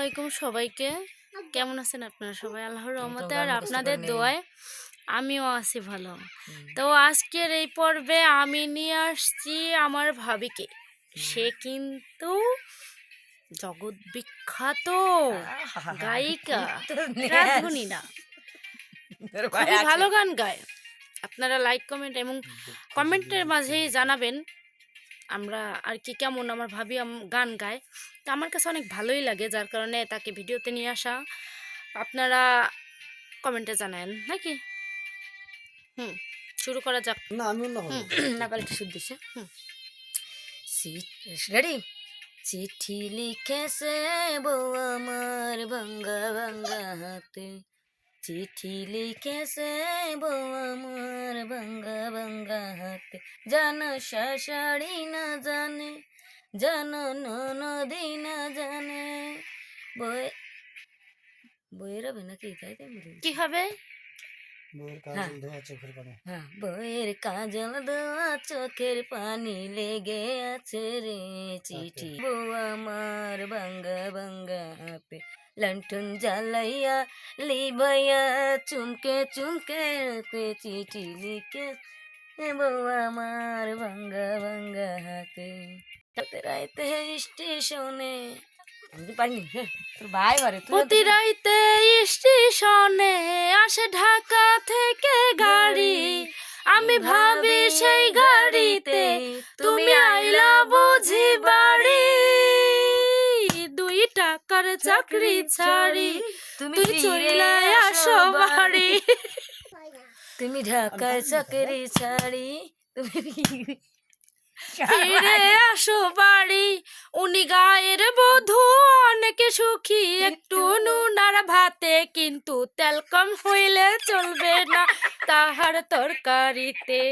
আলাইকুম সবাইকে। কেমন আছেন আপনারা সবাই? আল্লাহর রহমতে আর আপনাদের দোয়ায় আমিও আছি ভালো। তো আজকের এই পর্বে আমি নিয়ে আসছি আমার ভাবিকে। সে কিন্তু জগৎ বিখ্যাত গায়িকা রাধুনি না খুবই ভালো গান গায়। আপনারা লাইক কমেন্ট এবং কমেন্টের মাঝেই জানাবেন আমরা আর কি কেমন আমার ভাবি গান গায়। তো আমার কাছে অনেক ভালোই লাগে যার কারণে তাকে ভিডিওতে নিয়ে আসা। আপনারা কমেন্টে জানান নাকি? হুম শুরু করা যাক। না আমি না পালে শুদ্ধ দিছে হুম। রেডি? চিঠি লিখেছে বউ আমার ভাঙ্গা ভাঙ্গা হাতে। চিঠি লিখেছে বউ আমার ভাঙ্গা হাতে জানো না জানে জানো ননদি না জানে। বই বইয়ের হবে নাকি? তাই তাই কি হবে? বইয়ের কাজ হ্যাঁ। ধোয়া চোখের পানি। হ্যাঁ, কাজল দোয়া চোখের পানি লেগে আছে রে চিঠি। বউ আমার বাঙ্গা বাঙ্গা হাতে লন্ঠন জ্বালাইয়া লিভাইয়া চুমকে চুমকে চিঠি লিখে বউ আমার বাঙ্গা বাঙ্গা হাতে। রাতে রাইতে স্টেশনে প্রতি রাইতে স্টেশনে আসে ঢাকা থেকে গাড়ি। আমি ভাবি সেই গাড়িতে তুমি আইলা বুঝি বাড়ি। দুই টাকার চাকরি ছাড়ি তুমি চলে আসো বাড়ি। তুমি ঢাকার চাকরি ছাড়ি। তুমি ফিরে আসো বাড়ি। উনি গায়ের বধু অনেকে সুখী। একটু নুন আর ভাতে কিন্তু তেল কম হইলে চলবে না। তাহার তরকারিতে